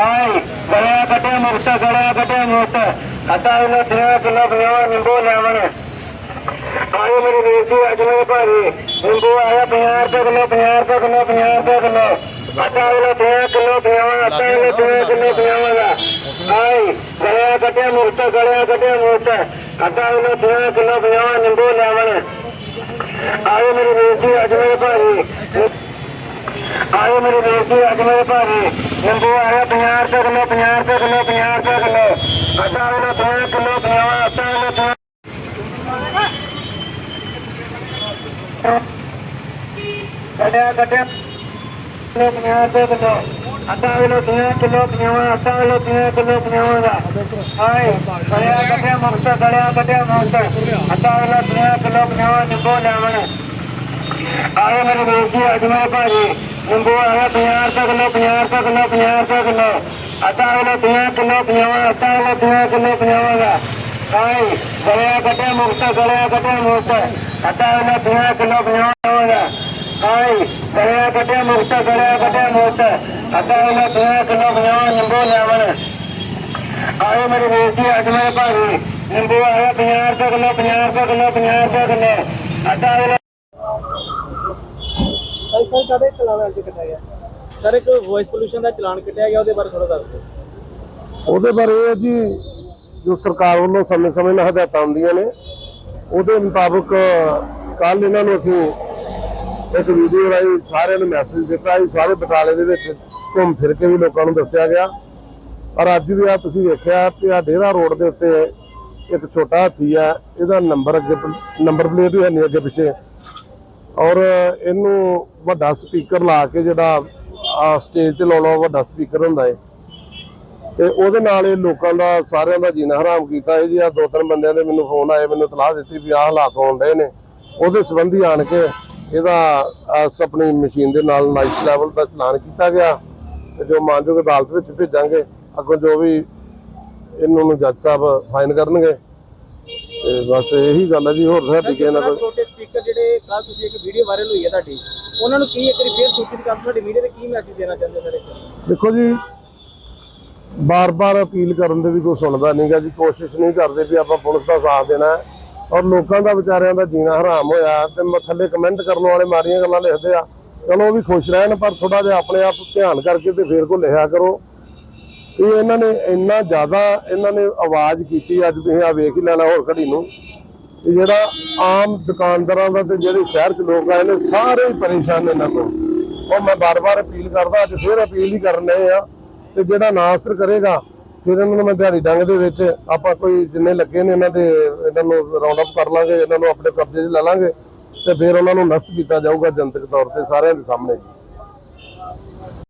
High ਗਲਿਆ ਕੱਟੇ ਮੁਕਤ, ਗਲਿਆ ਕੱਟੇ ਮੁਕਤ। ਹਟਾ ਇਹਨੂੰ ਤੇਰਾ ਕਿਲੋ ਪਿਆ ਨਿੰਬੂ ਆਏ ਮੇਰੀ ਬੇਟੀ ਅਜਮੇ ਭਾਰੀ ਨਿੰਬੂ ਆਇਆ 50 ਰੁਪਏ ਕਿਲੋ 50 ਰੁਪਏ ਕਿਲੋ 50 ਰੁਪਏ ਕਿਲੋ। ਹਟਾ ਇਹਨੂੰ ਤੇਰਾ ਕਿਲੋ ਪਿਆ ਹਟਾ ਇਹਨੂੰ ਤੇਰਾ ਕਿਲੋ ਪਿਆਵਾਂਗਾ ਹਾਈ ਗਲਿਆ ਕੱਟੇ ਮੁਕਤ, ਗਲਿਆ ਕੱਟੇ ਮੁਕਤ। ਹਟਾ ਇਹਨੂੰ ਤੇਰਾ ਕਿਲੋ ਪਿਆ ਨਿੰਬੂ ਲੈਵਣ। ਆਏ ਮੇਰੀ ਬੇਟੀ ਅਜਮੇ ਭਾਰੀ ਆਏ ਮੇਰੀ ਬੇਟੀ ਅਜਮੇ ਭਾਰੀ ਨਿੰਬੂ ਆਇਆ 50 ਰੁਪਏ ਕਿਲੋ 50 ਰੁਪਏ ਕਿਲੋ 50 ਰੁਪਏ ਕਿਲੋ। ਹਟਾ ਇਹਨੂੰ ਤੇਰਾ ਕਿਲੋ ਪਿਆਵਾ ਹਟਾ ਇਹਨੂੰ ਤੇਰਾ ਕੱਢਿਆ ਕੱਢਿਆ। ਕਿਲੋ 50 ਰੁਪਏ ਕਿਲੋ। ਅੱਧਾ ਕਿਲੋ 30 ਕਿਲੋ 50 ਅੱਧਾ ਕਿਲੋ 30 ਕਿਲੋ 50 ਦਾ। ਹਾਏ ਕੱਢਿਆ ਕੱਢਿਆ ਮੁਕਤ ਕੱਢਿਆ ਕੱਢਿਆ ਮੁਕਤ ਅੱਧਾ ਕਿਲੋ 30 ਕਿਲੋ 50 ਨਿੰਬੂ ਲੈਵਣ ਆਏ, ਮੇਰੇ ਬੇਟੀ ਅਜਮੇ ਭਾਜੀ। ਨਿੰਬੂ ਆਇਆ 50 ਰੁਪਏ ਕਿਲੋ 50 ਰੁਪਏ ਕਿਲੋ 50 ਰੁਪਏ ਕਿਲੋ ਅੱਧਾ ਕਿਲੋ 30 ਕਿਲੋ 50 ਅੱਧਾ ਕਿਲੋ 30 ਕਿਲੋ 50 ਦਾ ਹਾਏ, ਗਲਿਆ ਕੱਢਿਆ ਮੁਕਤ, ਗਲਿਆ ਕੱਢਿਆ ਮੁਕਤ। ਅੱਧਾ ਕਿਲੋ 30 ਕਿਲੋ 50 ਦਾ ਹਾਏ, ਗਲਿਆ ਕੱਢਿਆ ਮੁਕਤ, ਗਲਿਆ ਕੱਢਿਆ ਮੁਕਤ। ਅੱਧਾ ਕਿਲੋ 30 ਕਿਲੋ 50 ਨਿੰਬੂ ਲੈਵਣ ਆਏ ਮੇਰੀ ਬੇਟੀ ਅੱਜ ਅਜਮੇ ਭਾਜੀ ਨਿੰਬੂ ਆਇਆ 50 ਰੁਪਏ ਕਿਲੋ 50 ਰੁਪਏ ਕਿਲੋ 50 ਰੁਪਏ ਕਿਲੋ ਆਟਾ ਕਿਲੋ ਸਰ ਕਦੇ ਚਲਾਨ ਅੱਜ ਕੱਟਿਆ ਗਿਆ ਸਰ ਇੱਕ ਵੌਇਸ ਪੋਲੂਸ਼ਨ ਦਾ ਚਲਾਨ ਕੱਟਿਆ ਗਿਆ ਉਹਦੇ ਬਾਰੇ ਥੋੜਾ ਦੱਸ ਦਿਓ। ਉਹਦੇ ਬਾਰੇ ਇਹ ਹੈ ਜੀ ਜੋ ਸਰਕਾਰ ਵੱਲੋਂ ਸਮੇਂ-ਸਮੇਂ ਨਾਲ ਹਦਾਇਤਾਂ ਆਉਂਦੀਆਂ ਨੇ ਉਹਦੇ ਮੁਤਾਬਕ ਕੱਲ ਇਹਨਾਂ ਨੂੰ ਅਸੀਂ ਇੱਕ ਵੀਡੀਓ ਰਾਹੀਂ ਸਾਰਿਆਂ ਨੂੰ ਮੈਸੇਜ ਦਿੱਤਾ ਸੀ ਸਾਰੇ ਬਟਾਲੇ ਦੇ ਵਿੱਚ ਘੁੰਮ ਫਿਰ ਕੇ ਵੀ ਲੋਕਾਂ ਨੂੰ ਦੱਸਿਆ ਗਿਆ। ਪਰ ਅੱਜ ਵੀ ਆ ਤੁਸੀਂ ਵੇਖਿਆ ਕਿ ਆ ਡੇਰਾ ਰੋਡ ਦੇ ਉੱਤੇ ਇੱਕ ਛੋਟਾ ਹਾਥੀ ਆ ਇਹਦਾ ਨੰਬਰ ਅੱਗੇ ਨੰਬਰ ਪਲੇਟ ਵੀ ਹੈ ਨਹੀਂ ਅੱਗੇ ਪਿੱਛੇ। ਔਰ ਇਹਨੂੰ ਵੱਡਾ ਸਪੀਕਰ ਲਾ ਕੇ ਜਿਹੜਾ ਆ ਸਟੇਜ ਤੇ ਲਾਉਣਾ ਵੱਡਾ ਸਪੀਕਰ ਹੁੰਦਾ ਹੈ ਤੇ ਉਹਦੇ ਨਾਲ ਇਹ ਲੋਕਾਂ ਦਾ, ਸਾਰਿਆਂ ਦਾ ਜੀਣਾ ਹਰਾਮ ਕੀਤਾ। ਇਹ ਜੀ ਆ ਦੋ ਤਿੰਨ ਬੰਦਿਆਂ ਦੇ ਮੈਨੂੰ ਫੋਨ ਆਏ, ਮੈਨੂੰ ਤਲਾਹ ਦਿੱਤੀ ਵੀ ਆਹ ਹਾਲਾਤ ਹੋਣ ਰਹੇ ਨੇ। ਉਹਦੇ ਸੰਬੰਧੀ ਆਣ ਕੇ ਇਹਦਾ ਆਪਣੀ ਮਸ਼ੀਨ ਦੇ ਨਾਲ ਨਾਈਸ ਲੈਵਲ ਦਾ ਚਲਾਨ ਕੀਤਾ ਗਿਆ। ਤੇ ਜੋ ਮਾਨਯੋਗ ਅਦਾਲਤ ਵਿੱਚ ਭੇਜਾਂਗੇ, ਅੱਗੋਂ ਜੋ ਵੀ ਇਹਨਾਂ ਨੂੰ ਜੱਜ ਸਾਹਿਬ ਫਾਈਨ ਕਰਨਗੇ। ਤੇ ਬਸ ਇਹੀ ਗੱਲ ਹੈ ਜੀ ਹੋਰ ਸਾਡੀ ਕਿਸੇ ਨਾਲ ਕੋਈ ਛੋਟੇ ਸਪੀਕਰ ਜਿਹੜੇ ਕੱਲ ਤੁਸੀਂ ਇੱਕ ਵੀਡੀਓ ਵਾਇਰਲ ਹੋਈ ਹੈ ਤੁਹਾਡੀ ਉਹਨਾਂ ਨੂੰ ਕੀ ਇੱਕ ਵਾਰੀ ਫੇਰ ਸੂਚਿਤ ਕਰ ਤੁਹਾਡੀ ਮੀਡੀਆ ਤੇ ਕੀ ਮੈਸੇਜ ਦੇਣਾ ਚਾਹੁੰਦੇ ਸਰ ਦੇਖੋ ਜੀ ਬਾਰ-ਬਾਰ ਅਪੀਲ ਕਰਨ ਦੇ ਵੀ ਕੋਈ ਸੁਣਦਾ ਨਹੀਂਗਾ ਜੀ ਕੋਸ਼ਿਸ਼ ਨਹੀਂ ਕਰਦੇ ਵੀ ਆਪਾਂ ਪੁਲਿਸ ਦਾ ਸਾਥ ਦੇਣਾ ਔਰ ਲੋਕਾਂ ਦਾ ਵਿਚਾਰਿਆਂ ਦਾ ਜੀਣਾ ਹਰਾਮ ਹੋਇਆ ਤੇ ਥੱਲੇ ਕਮੈਂਟ ਕਰਨ ਵਾਲੇ ਮਾੜੀਆਂ ਗੱਲਾਂ ਲਿਖਦੇ ਆ। ਚਲੋ ਉਹ ਵੀ ਖੁਸ਼ ਰਹਿਣ ਪਰ ਥੋੜਾ ਜਿਹਾ ਆਪਣੇ ਆਪ ਧਿਆਨ ਕਰਕੇ ਤੇ ਫੇਰ ਕੋ ਲਿਖਿਆ ਕਰੋ। ਇਹ ਇਹਨਾਂ ਨੇ ਇੰਨਾ ਜ਼ਿਆਦਾ ਇਹਨਾਂ ਨੇ ਆਵਾਜ਼ ਕੀਤੀ ਅੱਜ ਤੁਸੀਂ ਆ ਵੇਖ ਹੀ ਲੈਣਾ ਹੋਰ ਘੜੀ ਨੂੰ ਕਿ ਜਿਹੜਾ ਆਮ ਦੁਕਾਨਦਾਰਾਂ ਦਾ ਤੇ ਜਿਹੜੇ ਸ਼ਹਿਰ 'ਚ ਲੋਕ ਆਏ ਨੇ ਸਾਰੇ ਹੀ ਪਰੇਸ਼ਾਨ ਨੇ ਇਹਨਾਂ ਤੋਂ ਉਹ ਮੈਂ ਬਾਰ-ਬਾਰ ਅਪੀਲ ਕਰਦਾ, ਅੱਜ ਫੇਰ ਅਪੀਲ ਹੀ ਕਰਨ ਰਹੇ ਆ ਤੇ ਜਿਹੜਾ ਨਾ ਅਸਰ ਕਰੇਗਾ, ਫਿਰ ਇਹਨਾਂ ਨੂੰ ਮੈਂ ਦਿਹਾੜੀ ਡੰਗ ਦੇ ਵਿੱਚ ਆਪਾਂ ਕੋਈ ਜਿੰਨੇ ਲੱਗੇ ਨੇ ਇਹਨਾਂ ਦੇ, ਇਹਨਾਂ ਨੂੰ ਰਾਉਂਡ ਅਪ ਕਰ ਲਾਂਗੇ, ਇਹਨਾਂ ਨੂੰ ਆਪਣੇ ਕਬਜ਼ੇ 'ਚ ਲੈ ਲਾਂਗੇ ਤੇ ਫਿਰ ਉਹਨਾਂ ਨੂੰ ਨਸ਼ਟ ਕੀਤਾ ਜਾਊਗਾ ਜਨਤਕ ਤੌਰ ਤੇ ਸਾਰਿਆਂ ਦੇ ਸਾਹਮਣੇ।